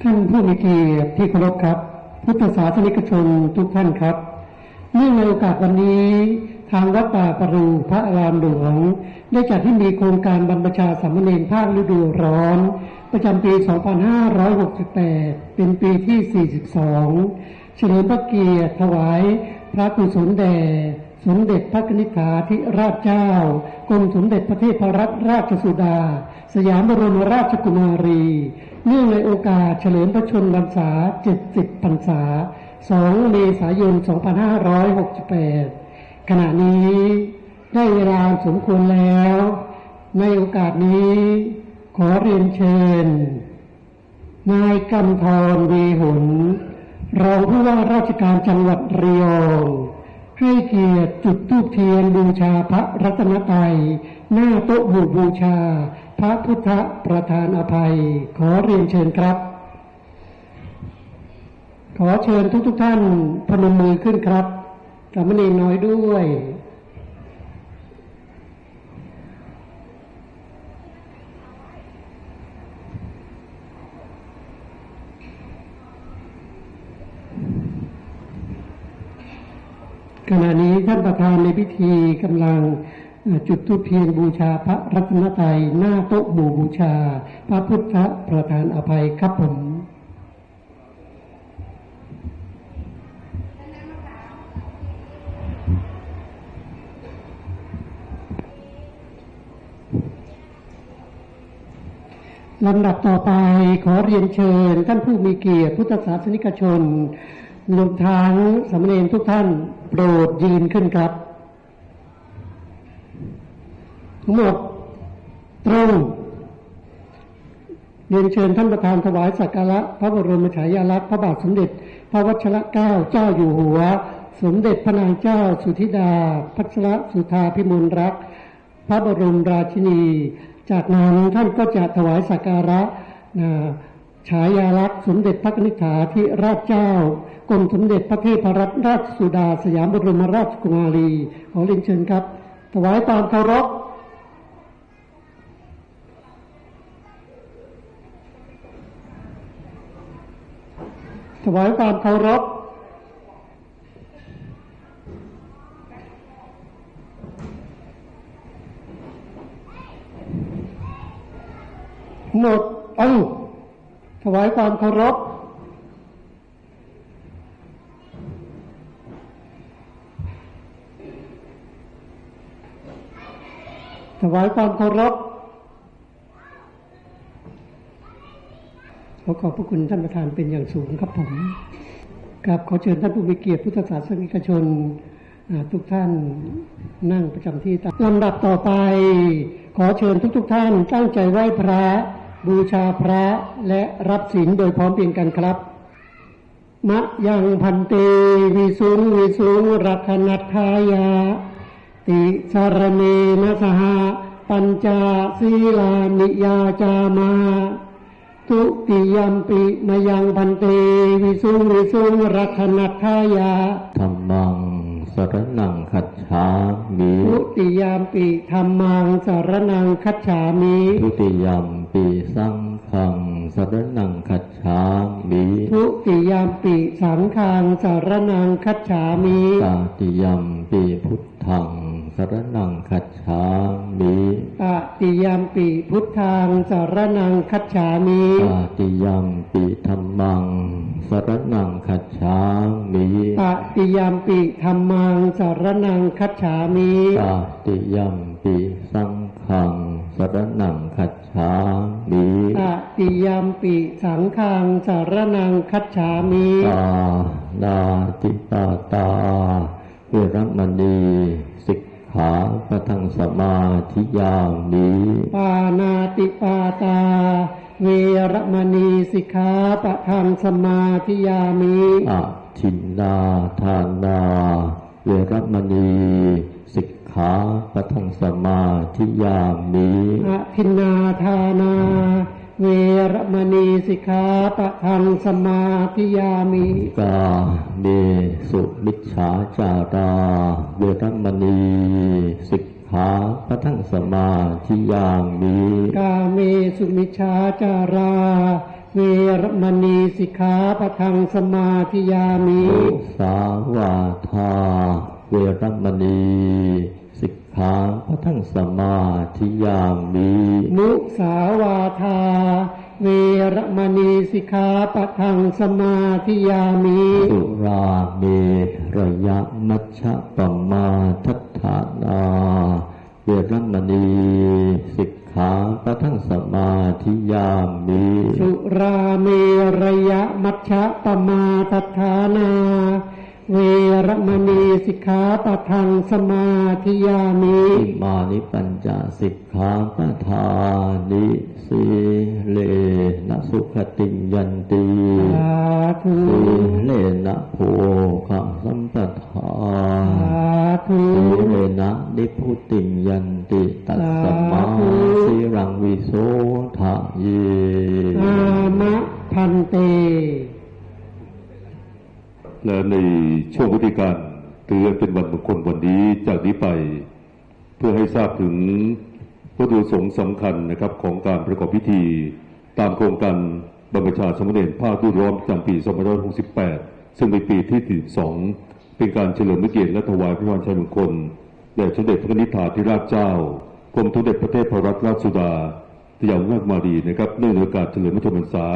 ท่านผู้มีเกียรติที่เคารพครับ พุทธศาสนิกชนทุกท่านครับ เนื่องในโอกาสวันนี้ทางวัดป่าปรูพระอารามหลวงได้จัดให้มีโครงการบรรพชาสามเณรภาคฤดูร้อน ประจำปี 2568 เป็นปีที่ 42 เฉลิมพระเกียรติถวาย พระกุศลแด่สมเด็จพระนิธิาธิราชเจ้ากรมสมเด็จพระเทพรัตนราชสุดา สยามบรมราชกุมารี เนื่องในโอกาสเฉลิมพระชนมพรรษา 70 พรรษา 2 เมษายน 2568 ขณะนี้ได้เวลาสมควรแล้ว ในโอกาสนี้ขอเรียนเชิญ นายกำธรวีหุน รองผู้ว่าราชการจังหวัดระยอง ให้เกียรติจุดธูปเทียนบูชาพระรัตนตรัยหน้าโต๊ะบูบูชา พระพุทธประธานอภัย ขอเรียนเชิญครับ ขอเชิญทุกทุกท่านพนมมือขึ้นครับสามเณรน้อยด้วย ขณะนี้ท่านประธานในพิธีกำลังจุดธูปเทียนบูชาพระรัตนตรัยหน้าโต๊ะหมู่บูชา พระพุทธประธานอภัยครับผมลำดับต่อไปขอเรียนเชิญท่านผู้มีเกียรติพุทธศาสนิกชน รวมทั้งสามเณรทุกท่านโปรดยืนขึ้นครับ ทั้งหมดตรงเรียนเชิญท่านประธานถวายสักการะพระบรมฉายาลักษณ์พระบาทสมเด็จ พระวชิรเกล้าเจ้าอยู่หัว สมเด็จพระนางเจ้าสุธิดา พัชรสุธาพิมลรัก พระบรมราชินี จากนั้นท่านก็จะถวายสักการะนะ ฉายาลักษณ์สมเด็จพระนิธิฐาธิราชเจ้ากรมสมเด็จพระเทพรัตนราชสุดาสยามบรมราชกุมารี ขอเรียนเชิญครับ ถวายความเคารพถวายความเคารพหมดเอ้า ถวายความเคารพถวายความเคารพขอขอบพระคุณท่านประธานเป็นอย่างสูงครับผมครับขอเชิญท่านผู้มีเกียรติพุทธศาสนิกชนทุกท่านนั่งประจำที่ตามลำดับต่อไป ขอเชิญทุกๆทท่านตั้งใจไหว้พระ บูชาพระและรับศีลโดยพร้อมเพรียงกันครับมะยังพันเตวิสุงวิสุงรักนัทายา ติสารเนนะสหปัญจศีลานิยาจามา ทุติยมปิมายังพันเตวิสุงวิสุงรักนัทายาธรรมัง สรนังคัจฉามิทุติยามปิธรรมังสารนังคัจฉามิทุติยัมปีสังขังสรนังคัจฉามิทุติยามปิสังฆังสารนังคัจฉามิตาติยัมปีพุทธัง สรนังคัจฉามิตติยามปิพุทธังสารนังคัจฉามิตาติยัมปีธรรมังสรนังคัจฉามิตติยามปิธรรมังสารนังคัจฉามิตาติยัมปีสังขังสรนังคัจฉามิตติยามปิสังฆังสารนังคัจฉามิตานาติปาตาเวรมณีสิก ขาปะทังสมาธิยามิปานาติปาตา เวรมณีสิกขาปะทังสมาธิยามิอะทินนาทานา เวรมณีสิกขาปะทังสมาธิยามิอะทินนาทานา เวรมณีสิกขาปะทังสมาธิยามิกาเมสุมิจฉาจาราเวรมณีสิกขาปะทังสมาธิยามิกาเมสุมิชฌาจาราเเวรมณีสิกขาปะทังสมาธิยามิมุสาวาทาเวรมณีสิก ขาพระทั้งสมาธิยามิมุสาวาทา เวรมณีสิกขาปะทังสมาธิยามิสุราเมระยะมัชฌะปมาทัฏฐานาเวรมณีสิกขาพระทั้งสมาธิยามิสุราเมรยะมัชฌะปมาทัฏฐานา เวรมณีสิกขาปะทังสมาธิยามิอิมานิปัญจสิกขาปทานิสีเลนะสุขติงยันติสาธุสีเลนะโภคะสัมปทาสาธุสีเลนะนิพุติงยันติตัสสมาสีรังวิโสทะเยอามะพันเต และในช่วงวิธีการถือเป็นวันมงคลวันนี้จากนี้ไป เพื่อให้ทราบถึงวัตถุประสงค์สำคัญนะครับของการประกอบพิธี ตามโครงการบรรพชาสมณเณรภาคดูร้อมประจำปี 2568 ซึ่งเป็นปีที่ 42 เป็นการเฉลิมพระเกียรติและถวายพระพรชัยมงคลแด่สมเด็จพระนิธิาธิราชเจ้ากรมสมเด็จพระเทศพรัตนราชสุดาสยามราชมาดีนะครับเนื่องในโอกาสเฉลิมพระชนมพรรษา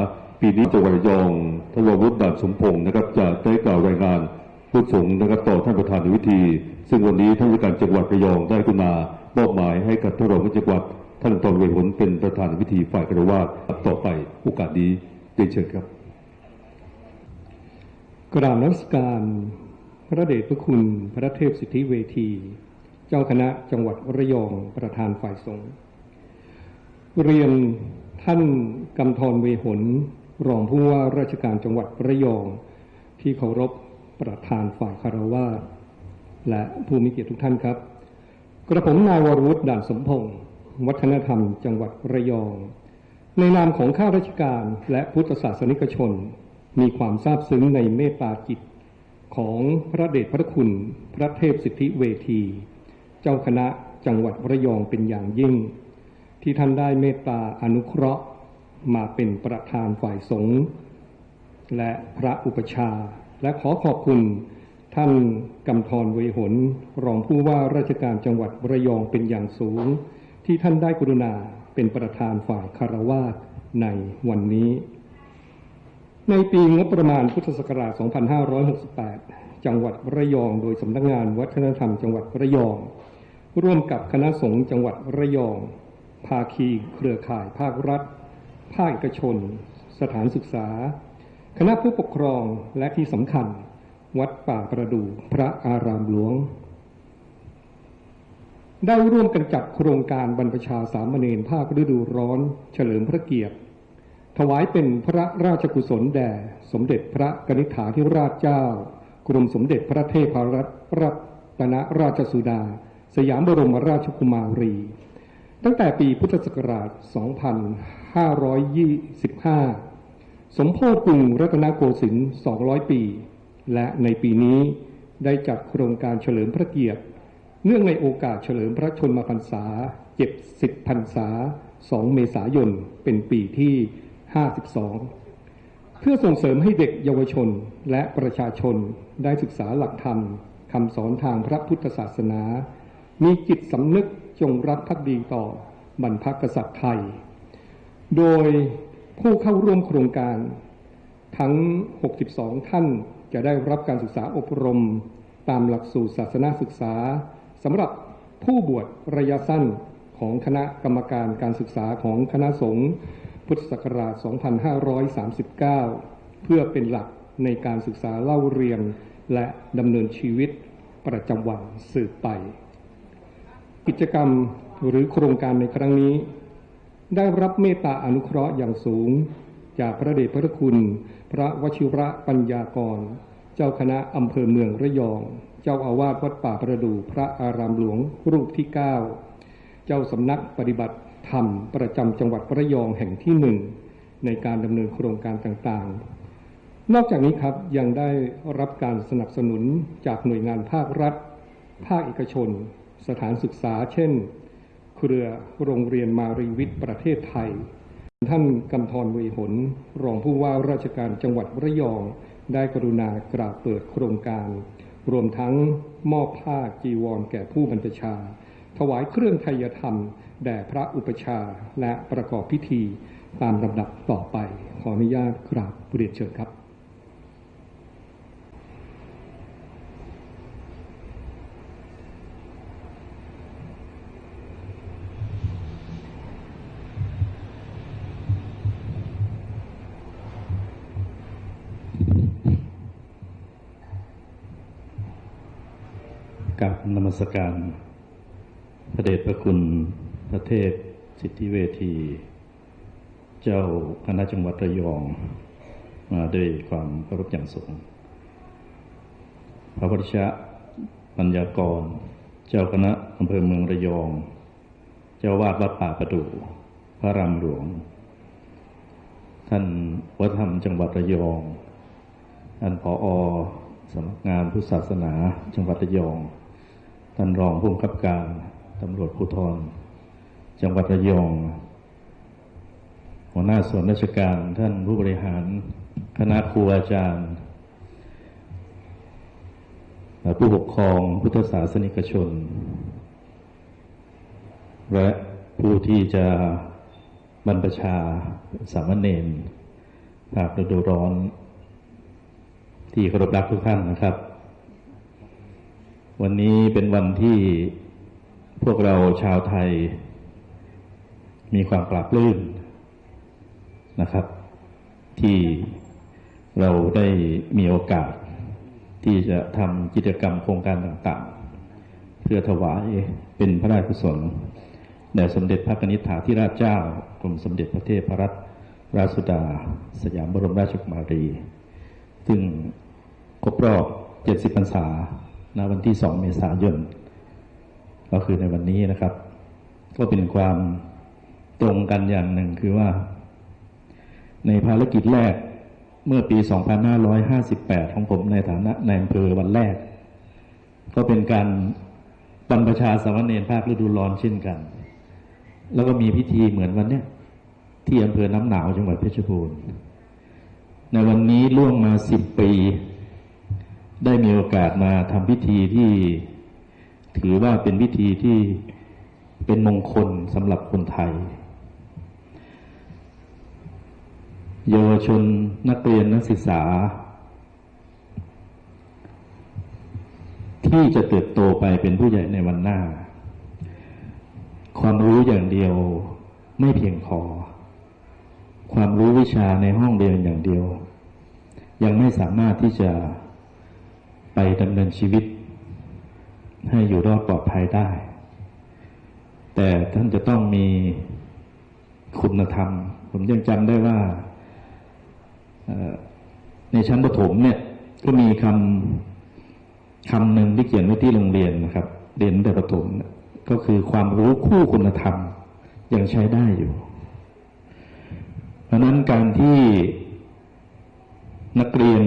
ปีนี้จังหวัดระยองท่านรองรุดด่านสมพงศ์นะครับจะได้กล่าวรายงานผู้สงนะครับต่อท่านประธานในวิธี ซึ่งวันนี้ท่านผู้การจังหวัดระยองได้กรุณามอบหมายให้กับท่านรองผู้จังหวัดท่านตอนเวหนเป็นประธานในวิธีฝ่ายกระวาดต่อไปโอกาสนี้เรียนเชิญครับ กราบนมัสการพระเดชพระคุณพระเทพสิทธิเวที เจ้าคณะจังหวัดระยองประธานฝ่ายสงฆ์เรียนท่านกำธรเวหน รองผู้ว่าราชการจังหวัดระยอง ที่เคารพประธานฝ่ายคารวาสและผู้มีเกียรติทุกท่านครับ กระผมนายวรวุฒิด่านสมพงศ์วัฒนธรรม จังหวัดระยอง ในนามของข้าราชการและพุทธศาสนิกชน มีความซาบซึ้งในเมตตาจิต ของพระเดชพระคุณ พระเทพสิทธิเวที เจ้าคณะจังหวัดระยองเป็นอย่างยิ่ง ที่ท่านได้เมตตาอนุเคราะห์ มาเป็นประธานฝ่ายสงฆ์และพระอุปชา และขอขอบคุณท่านกำธรเวหนรองผู้ว่าราชการจังหวัดระยองเป็นอย่างสูง ที่ท่านได้กรุณาเป็นประธานฝ่ายคารวาสในวันนี้ ในปีงบประมาณพุทธศักราช 2568 จังหวัดระยองโดยสำนักงานวัฒนธรรมจังหวัดระยอง ร่วมกับคณะสงฆ์จังหวัดระยอง ภาคีเครือข่ายภาครัฐ ภาคเอกชน สถานศึกษา คณะผู้ปกครองและที่สำคัญ วัดป่าประดู่พระอารามหลวง ได้ร่วมกันจัดโครงการบรรพชาสามเณรภาคฤดูร้อน เฉลิมพระเกียรติ ถวายเป็นพระราชกุศลแด่ สมเด็จพระกนิษฐาธิราชเจ้า กรมสมเด็จพระเทพรรัตนราชสุดา สยามบรมราชกุมารี ตั้งแต่ปีพุทธศักราช 2525 สมโพธิกรุงรัตนโกสินทร์ 200 ปี และในปีนี้ได้จัดโครงการเฉลิมพระเกียรติ เนื่องในโอกาสเฉลิมพระชนมพรรษา 70พรรษา 2 เมษายน เป็นปีที่ 52 เพื่อส่งเสริมให้เด็กเยาวชนและประชาชนได้ศึกษาหลักธรรมคำสอนทางพระพุทธศาสนา มีจิตสำนึก จงรักภักดีต่อบรรพกษัตริย์ไทย โดยผู้เข้าร่วมโครงการทั้ง 62 ท่านจะได้รับการศึกษาอบรม ตามหลักสูตรศาสนาศึกษาสำหรับผู้บวชระยะสั้นของคณะกรรมการการศึกษาของคณะสงฆ์พุทธศักราช 2539 เพื่อเป็นหลักในการศึกษาเล่าเรียนและดำเนินชีวิตประจำวันสืบไป กิจกรรมหรือโครงการในครั้งนี้ ได้รับเมตตาอนุเคราะห์อย่างสูง จากพระเดชพระคุณ พระวชิระปัญญากร เจ้าคณะอำเภอเมืองระยอง เจ้าอาวาสวัดป่าประดู่พระอารามหลวงรูปที่ 9 เจ้าสำนักปฏิบัติธรรมประจำจังหวัดระยองแห่งที่หนึ่งในการดำเนินโครงการต่างๆ นอกจากนี้ครับยังได้รับการสนับสนุนจากหน่วยงานภาครัฐ ภาคเอกชน สถานศึกษา เช่น เครือโรงเรียนมารีวิทย์ประเทศไทย ท่านกำธรเวหน รองผู้ว่าราชการจังหวัดระยอง ได้กรุณากราบเปิดโครงการ รวมทั้งมอบผ้าจีวรแก่ผู้บรรพชา ถวายเครื่องไทยธรรม แด่พระอุปชาและประกอบพิธีตามลำดับต่อไป ขออนุญาตกราบเรียนเชิญครับ กับน มัสการ พระเดชพระคุณพระเทพสิทธิเวที เจ้าคณะจังหวัดระยอง มาด้วยความเคารพอย่างสูง พระพุทธชะปัญญากร เจ้าคณะอำเภอเมืองระยอง เจ้าวาดวัดป่าประดู่พระรามหลวง ท่านวัฒธรรมจังหวัดระยอง ท่านผออสำนักงานพุทธศาสนาจังหวัดระยอง ท่านรองผู้บังคับการตำรวจภูธรจังหวัดระยอง หัวหน้าส่วนราชการท่านผู้บริหารคณะครูอาจารย์ ผู้ปกครองพุทธศาสนิกชน และผู้ที่จะบรรพชาสามเณรภาคฤดูร้อน ที่เคารพรักทุกท่านนะครับ วันนี้เป็นวันที่พวกเราชาวไทย มีความปราบปลื้มนะครับ ที่เราได้มีโอกาส ที่จะทำกิจกรรมโครงการต่างๆ เพื่อถวายเป็นพระราชกุศลแด่สมเด็จพระนิธิถาธิราชเจ้ากรมสมเด็จพระเทพรัตนราชสุดา สยามบรมราชกุมารี ซึ่งครบรอบ 70พรรษา ณวันที่ 2 เมษายน ก็คือในวันนี้นะครับ ก็เป็นความตรงกันอย่างหนึ่งคือว่า ในภารกิจแรกเมื่อปี 2558 ของผมในฐานะนายอำเภอวันแรก ก็เป็นการบรรพชาสามเณรภาคฤดูร้อนเช่นกัน แล้วก็มีพิธีเหมือนวันเนี้ยที่อำเภอน้ำหนาวจังหวัดเพชรบูรณ์ ในวันนี้ล่วงมาสิบปี ได้มีโอกาสมาทำพิธีที่ถือว่าเป็นพิธีที่เป็นมงคลสำหรับคนไทย เยาวชนนักเรียนนักศึกษา ที่จะเติบโตไปเป็นผู้ใหญ่ในวันหน้า ความรู้อย่างเดียวไม่เพียงพอความรู้วิชาในห้องเรียนอย่างเดียว ยังไม่สามารถที่จะ ไปดำเนินชีวิต ให้อยู่รอดปลอดภัยได้ แต่ท่านจะต้องมีคุณธรรม ผมยังจำได้ว่าในชั้นประถมเนี่ยก็มีคำคำหนึ่งที่เขียนไว้ที่โรงเรียนนะครับ เรียนแต่ประถมก็คือความรู้คู่คุณธรรมยังใช้ได้อยู่ เพราะฉะนั้นการที่นักเรียน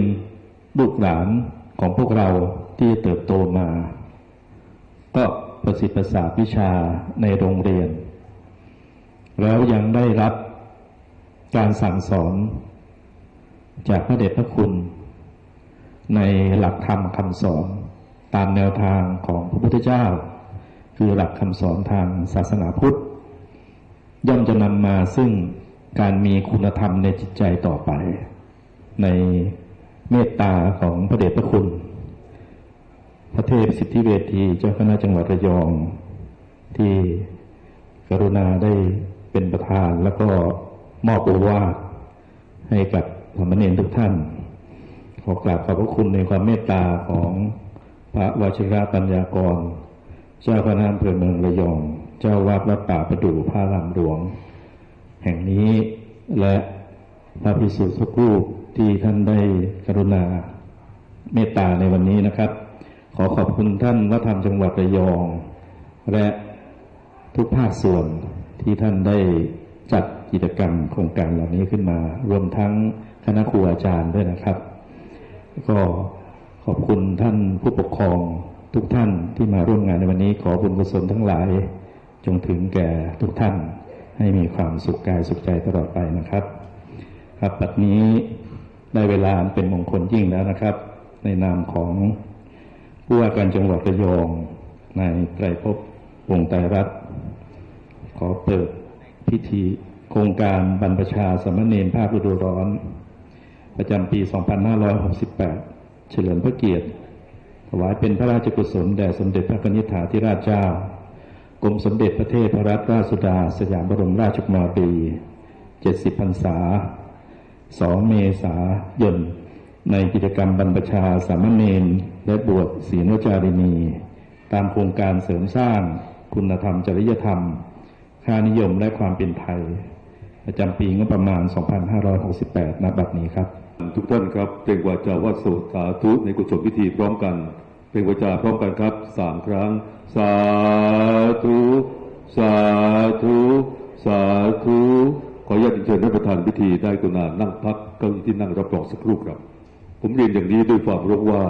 ลูกหลาน ของพวกเราที่เติบโตมา ก็ประสิทธิ์ประสาทวิชาในโรงเรียน แล้วยังได้รับการสั่งสอน จากพระเดชพระคุณ ในหลักธรรมคำสอน ตามแนวทางของพระพุทธเจ้า คือหลักคำสอนทางศาสนาพุทธ ย่อมจะนำมาซึ่งการมีคุณธรรมในจิตใจต่อไป ใน เมตตาของพระเดชพระคุณ พระเทพสิทธิเวทีเจ้าคณะจังหวัดระยอง ที่กรุณาได้เป็นประธานแล้วก็มอบโอวาทให้กับสามเณรทุกท่าน ขอกราบขอบพระคุณในความเมตตาของพระวชิระปัญญากร เจ้าคณะอำเภอเมืองระยอง เจ้าวาดวัดป่าประดู่พระรามหลวง แห่งนี้และพระพิสุทุกรูป ที่ท่านได้กรุณาเมตตาในวันนี้นะครับ ขอขอบคุณท่านวัฒนจังหวัดระยอง และทุกภาคส่วนที่ท่านได้จัดกิจกรรมโครงการเหล่านี้ขึ้นมา รวมทั้งคณะครูอาจารย์ด้วยนะครับ ก็ขอบคุณท่านผู้ปกครองทุกท่านที่มาร่วมงานในวันนี้ ขอบุญกุศลทั้งหลาย จงถึงแก่ทุกท่านให้มีความสุขกายสุขใจตลอดไปนะครับ ครับปัดนี้ ได้เวลาเป็นมงคลยิ่งแล้วนะครับ ในนามของผู้ว่าการจังหวัดระยองในไตรภพวงไตรรัตขอเปิดพิธีโครงการบรรพชาสามเณรภาคฤดูร้อน ประจำปี 2568 เฉลิมพระเกียรติ ถวายเป็นพระราชกุศลแด่สมเด็จพระนิธิาธิราชเจ้ากรมสมเด็จพระเทพรัตนราชสุดา สยามบรมราชกุมารี 70พรรษา 2 เมษายน ในกิจกรรมบรรพชาสามเณรและบวชศีลวจารินี ตามโครงการเสริมสร้างคุณธรรมจริยธรรม ค่านิยมและความเป็นไทย ประจำปีงบประมาณ 2568 ณ บัดนี้ครับ ทุกท่านครับเป็นวาจาว่าโสสาธุในกุศลพิธีพร้อมกัน เป็นวาจาพร้อมกันครับสามครั้ง สาธุ สาธุ สาธุ ขออนุญาตเชิญท่านประธานพิธีได้กรุณานั่งพักเก้าอี้ที่นั่งรับรองสักครู่ครับ ผมเรียนอย่างนี้ด้วยความรู้ว่า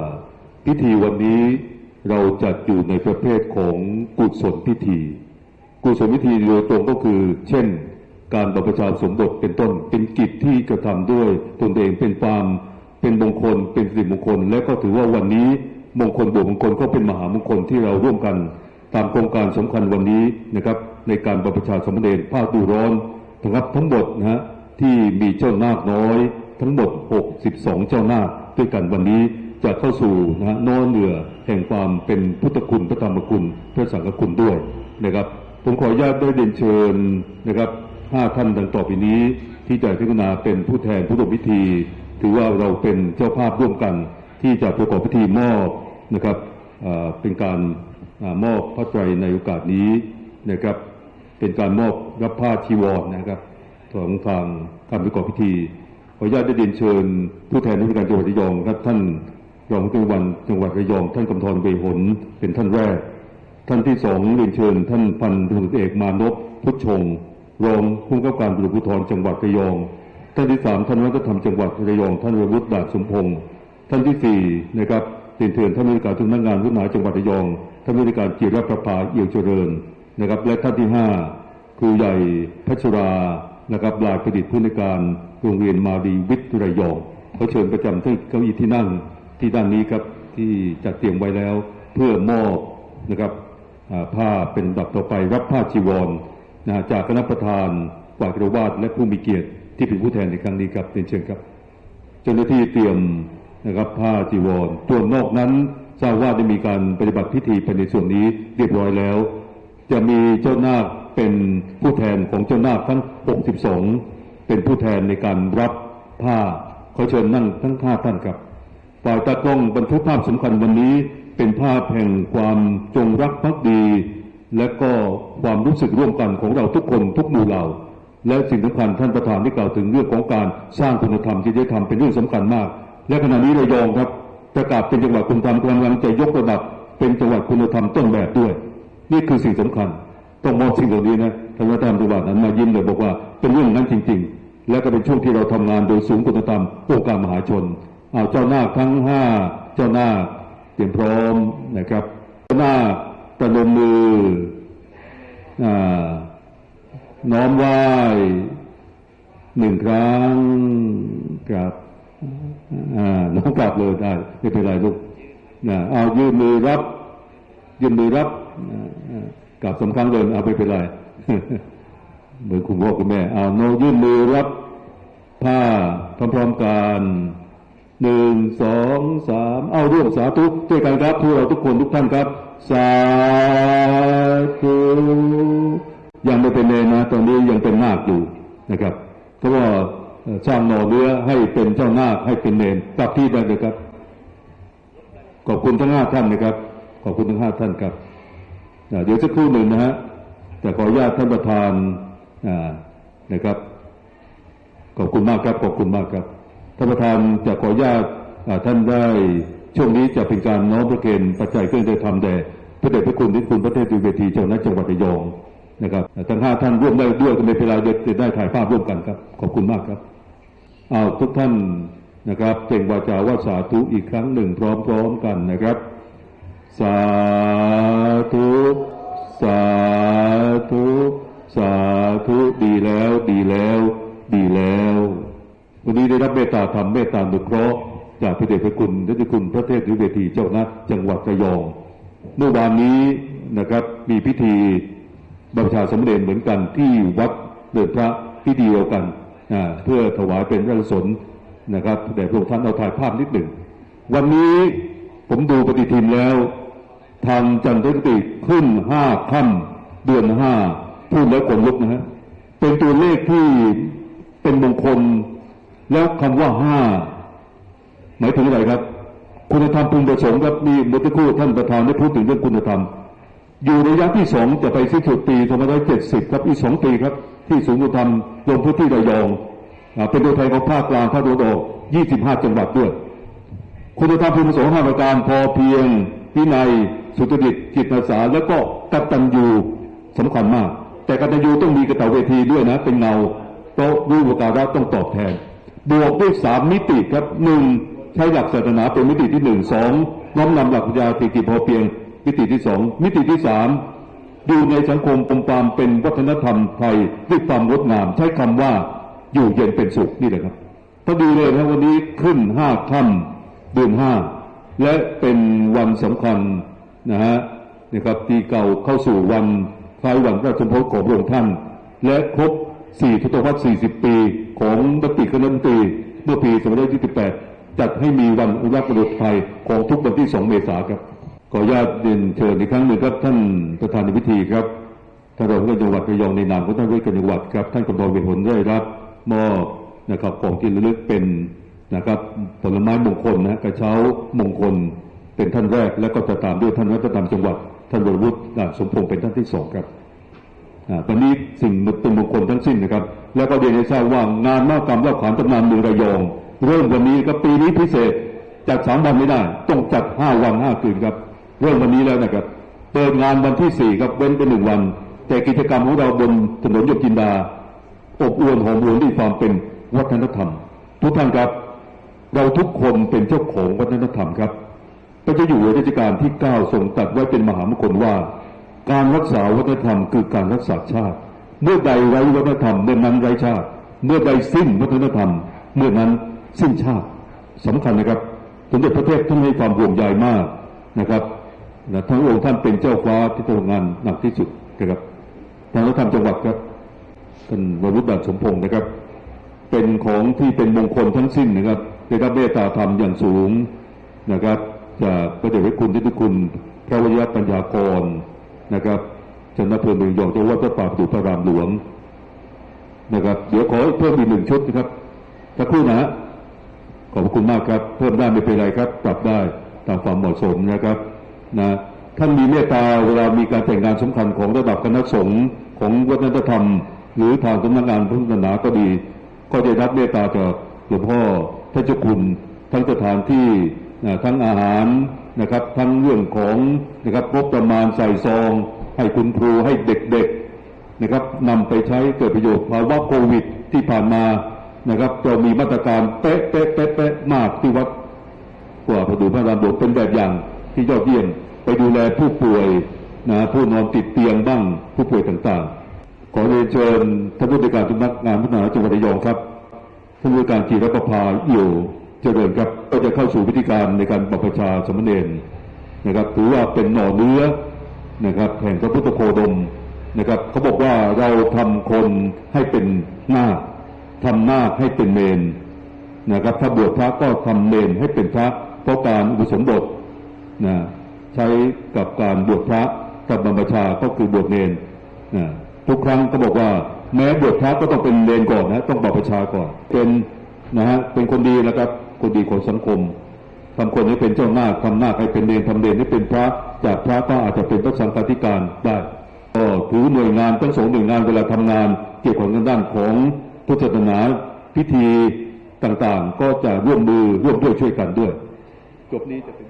พิธีวันนี้เราจัดอยู่ในประเภทของกุศลพิธี กุศลพิธีโดยตรงก็คือ เช่น การบรรพชาสมบทเป็นต้นเป็นกิจที่กระทำด้วยตนเองเป็นความเป็นมงคล เป็นสิริมงคล และก็ถือว่าวันนี้มงคลบวกมงคลก็เป็นมหามงคลที่เราร่วมกัน ตามโครงการสำคัญวันนี้นะครับ ในการบรรพชาสมณเณรภาคดูร้อน นะครับทั้งหมดนะฮะที่มีเจ้านาคน้อย ทั้งหมด 62 เจ้านาคด้วยกันวันนี้จะเข้าสู่นะฮะน้อเหนือแห่งความเป็นพุทธคุณพระธรรมคุณพระสังฆคุณด้วยนะครับ ผมขออนุญาตได้เรียนเชิญนะครับห้าท่านดังต่อไปนี้ ที่จะพิจารณาเป็นผู้แทนผู้ร่วมพิธี ถือว่าเราเป็นเจ้าภาพร่วมกัน ที่จะประกอบพิธีมอบนะครับเป็นการอมอบพระไตรในโอกาสนี้นะครับ เป็นการมอบรับผ้าชีวรนะครับของทางการประกอบพิธีขออนุญาตได้เรียนเชิญผู้แทนผู้การจังหวัดระยองครับท่านรองผู้การวันจังหวัดระยอง ท่านกำธรเวหนเป็นท่านแรก ท่านที่สองเรียนเชิญ ท่านพันตำรวจเอกมานพพุทชง รองผู้กำกับการตำรวจภูธรจังหวัดระยอง ท่านที่สามท่านวัฒนธรรมจังหวัดระยอง ท่านวรุษดาสมพงศ์ท่านที่สี่นะครับเรียนเชิญท่านผู้การสำนักงานวิมานจังหวัดระยอง ท่านผู้การจิรประภาเอี่ยวเจริญ นะครับและท่านที่ห้าครูใหญ่พัชรานะครับลายประดิษฐ์ผู้ในการโรงเรียนมารีวิทย์ระยองเขาเชิญประจำที่เก้าอี้ที่นั่งที่ด้านนี้ครับที่จัดเตรียมไว้แล้ว เพื่อมอบนะครับผ้าเป็นดับต่อไปรับผ้าจีวรนะจากคณะประธานฝ่ายกระวาดและผู้มีเกียรติที่เป็นผู้แทนในครั้งนี้ครับเรียนเชิญครับ เจ้าหน้าที่เตรียมนะครับผ้าจีวรส่วนนอกนั้นทราบว่าได้มีการปฏิบัติพิธีไปในส่วนนี้เรียบร้อยแล้ว จะมีเจ้านาคเป็นผู้แทนของเจ้านาคทั้ง 62 เป็นผู้แทนในการรับผ้าขอเชิญนั่งทั้งห้าท่านครับ ฝ่ายตากล้องบันทึกภาพสำคัญวันนี้เป็นภาพแห่งความจงรักภักดี และก็ความรู้สึกร่วมกันของเราทุกคนทุกหมู่เหล่า และสิ่งสำคัญท่านประธานได้กล่าวถึงเรื่องของการสร้างคุณธรรมจริยธรรมเป็นเรื่องสำคัญมาก และขณะนี้ระยองครับประกาศเป็นจังหวัดคุณธรรมกำลังจะยกระดับเป็นจังหวัดคุณธรรมต้นแบบด้วย นี่คือสิ่งสำคัญ ต้องมองสิ่งเหล่านี้นะท่านประธานจังหวัดนั้นมายิ้มเลยบอกว่าเป็นเรื่องนั้นจริง ๆ และก็เป็นช่วงที่เราทำงานโดยศูนย์คุณธรรมองค์การมหาชนเอาเจ้าหน้าทั้งห้าเจ้าหน้าเตรียมพร้อมนะครับ เจ้าหน้าประนมมืออ่าน้อมไหว้หนึ่งครั้งกราบอ่าน้องกราบเลยได้ไม่เป็นไรลูกนะเอายืนมือรับยืนมือรับ กราบสำคัญเลยเอาไปเป็นไรเหมือนคุณพ่อคุณแม่เอาโนยื่นมือรับผ้าพร้อมๆกันหนึ่งสองสามเอาร่วมสาธุด้วยกันครับทุกเราทุกคนทุกท่านครับ สาธุยังไม่เป็นเนรนะ ตอนนี้ยังเป็นนาคอยู่นะครับเพราะว่าเอ่อสร้างหน่อเนื้อให้เป็นเจ้านาคให้เป็นเนรกลับที่ได้เลยครับ ขอบคุณทั้งห้าท่านนะครับ ขอบคุณทั้งห้าท่านครับ เดี๋ยวสักครู่หนึ่งนะฮะแต่ขออนุญาตท่านประธานนะครับ ขอบคุณมากครับ ขอบคุณมากครับ ท่านประธานจะขออนุญาตท่านได้ช่วงนี้จะเป็นการน้อมพระเกณฑ์ปัจจัยเครื่องได้ทำแด่พระเดชพระคุณที่คุณพระเทพดิเวทีเจ้าหน้าจังหวัดระยองนะครับทั้งห้าท่านร่วมได้ด้วยก็ไม่เป็นไรเดียวจะได้ถ่ายภาพร่วมกันครับ ขอบคุณมากครับเอาทุกท่านนะครับเจ่งวาจาว่าสาธุอีกครั้งหนึ่งพร้อมๆกันนะครับ สาธุสาธุสาธุดีแล้วดีแล้ว ดีแล้ว วันนี้ได้รับเมตตาธรรมเมตตาดุเคราะห์จากพระเดชพระคุณท่านีคุณพระเทศนิเวทีเจ้าหน้าจังหวัดระยอง เมื่อวานนี้นะครับมีพิธีบรรพชาสมเด็จเหมือนกันที่วัดเดินพระที่เดียวกันเพื่อถวายเป็นพระศนนะครับแต่พระท่านเอาถ่ายภาพนิดหนึ่ง วันนี้ผมดูปฏิทินแล้ว ทางจันทรคติขึ้นห้าค่ำเดือนห้าพูดแล้วขนลุกนะฮะเป็นตัวเลขที่เป็นมงคล แล้วคำว่าห้าหมายถึงอะไรครับ คุณธรรมพึงประสงค์ครับมีเมื่อสักครู่ท่านประธานได้พูดถึงเรื่องคุณธรรม อยู่ระยะที่สองจะไปสิ้นสุดปี2570 ครับอีกสองปีครับ ที่ศูนย์คุณธรรมลงพื้นที่ระยองอ่าเป็นตัวแทนของภาคกลางภาคตะวันออก25 จังหวัดด้วย คุณธรรมพึงประสงค์ห้าประการพอเพียงวินัยสุจริตจิตอาสาแล้วก็กตัญญูสำคัญมาก แต่กตัญญูต้องมีกตเวทีด้วยนะ เป็นเงาโต๊ะรู้ประการะต้องตอบแทน บวกด้วยสามมิติครับหนึ่งใช้หลักศาสนาเป็นมิติที่หนึ่งสองน้อมนำหลักปรัชญาเศรษฐกิพอเพียง มิติที่สองมิติที่สามอยู่ในสังคมปมปามเป็นวัฒนธรรมไทยด้วยความงดงาม ใช้คำว่าอยู่เย็นเป็นสุขนี่แหละครับต้อดูเลยนะวันนี้ขึ้นห้าค่ำเดือนห้าและเป็นวันสำคัญ นะฮะนะครับปีเก่าเข้าสู่วันคล้ายวันพระราชสมภพของพระองค์ท่าน และครบสี่ทศวรรษ40 ปีของมติคณะรัฐมนตรีเมื่อปี2528 จัดให้มีวันอุรักษ์มนุษย์ไทยของทุกวันที่ 2 เมษายนครับขออนุญาตเรียนเชิญอีกครั้งหนึ่งครับท่านประธานในพิธีครับท่านรองผู้จังหวัดระยองในนามของท่านผู้การจังหวัดครับท่านกำลังเป็นผลได้รับมอบนะครับของที่ระลึกเป็นนะครับผลไม้มงคลนะกระเช้ามงคล เป็นท่านแรก แล้วก็จะตามด้วยท่านวัฒนธรรมจังหวัด ท่านวรวุฒิด่านสมพงษ์เป็นท่านที่สองครับอ่าตอนนี้สิ่งเป็นมงคลทั้งสิ้นนะครับ แล้วก็เรียนให้ทราบว่างานมหกรรมเล่าขานตำนานเมืองระยอง เริ่มวันนี้ครับปีนี้พิเศษจัดสามวันไม่ได้ ต้องจัดห้าวันห้าคืนครับ เริ่มวันนี้แล้วนะครับ เปิดงานวันที่สี่ครับเว้นไปหนึ่งวัน แต่กิจกรรมของเราบนถนนโยกินดาอบอวลหอมหวนด้วยความเป็นวัฒนธรรม ทุกท่านครับ เราทุกคนเป็นเจ้าของวัฒนธรรมครับ พระเจ้าอยู่หัวรัชกาลที่เก้าทรงตรัสไว้เป็นมหามงคลว่า การรักษาวัฒนธรรมคือการรักษาชาติ เมื่อใดไร้วัฒนธรรมเมื่อนั้นไร้ชาติ เมื่อใดสิ้นวัฒนธรรม เมื่อนั้นสิ้นชาติสำคัญนะครับสมเด็จพระเทพท่านให้ความห่วงใยมากนะครับนะทั้งองค์ท่านเป็นเจ้าฟ้าที่ทำงานหนักที่สุดนะครับทางรัฐธรรมจังหวัดครับท่านวรุษดานสมพงศ์นะครับ เป็นของที่เป็นมงคลทั้งสิ้นนะครับได้รับเมตตาธรรมอย่างสูงนะครับ จากพระเดชพระคุณที่ทุกคุณ พระวิยปัญญากรนะครับจันทเพลินเมืองยองเจ้าว่าพระป่าประดูพระรามหลวงนะครับ เดี๋ยวขอเพิ่มอีกหนึ่งชุดนะครับสักครู่นะฮะขอบคุณมากครับ เพิ่มได้ไม่เป็นไรครับ ปรับได้ตามความเหมาะสมนะครับนะท่านมีเมตตาเวลามีการแต่งงานสำคัญของระดับคณะสงฆ์ของวัฒนธรรม หรือทางสำนักงานพุทธศาสนาก็ดี ก็จะรับเมตตาจากหลวงพ่อพระเจ้าคุณทั้งสถานที่ ทั้งอาหารนะครับ ทั้งเรื่องของนะครับงบประมาณใส่ซอง ให้คุณครูให้เด็กๆนะครับนำไปใช้เกิดประโยชน์ภาวะโควิดที่ผ่านมานะครับเรามีมาตรการเป๊ะเป๊ะเป๊ะเป๊ะมากที่วัดกว่าพระดูพระรามหลวงเป็นแบบอย่างที่ยอดเยี่ยมไปดูแลผู้ป่วยนะผู้นอนติดเตียงบ้างผู้ป่วยต่างๆ ขอเรียนเชิญท่านผู้ในวยการสำนักงานพัฒนาจังหวัดระยองครับท่านผู้ในวยการจีรประภาเอี่ยว เจริญครับก็จะเข้าสู่วิธีการในการบัพชาสามเณรนะครับถือว่าเป็นหน่อเนื้อนะครับแห่งพระพุทธโคดมนะครับเขาบอกว่าเราทำคนให้เป็นหน้าคทำนาให้เป็นเมนนะครับถ้าบวชพระก็ทำเมนให้เป็นพระเพราะการอุปสมบทนะใช้กับการบวชพระกับบรรพชาก็คือบวชเนนนะทุกครั้งก็บอกว่าแม้บวชพระก็ต้องเป็นเนนก่อนนะต้องบรรพชาก่อนเป็นนะฮะเป็นคนดีนะครับ คนดีของสังคมทำคนให้เป็นเจ้าหน้าคทำหน้าคให้เป็นเนนทำเนนให้เป็นพระ จากพระก็อาจจะเป็นพระสังฆาธิการได้ก็ถือหน่วยงานทั้งสองหน่วยงานเวลาทำงาน เกี่ยวกับด้านของพุทธศาสนาพิธีต่างๆ ก็จะร่วมมือร่วมด้วยช่วยกันด้วย จบนี้จะเป็น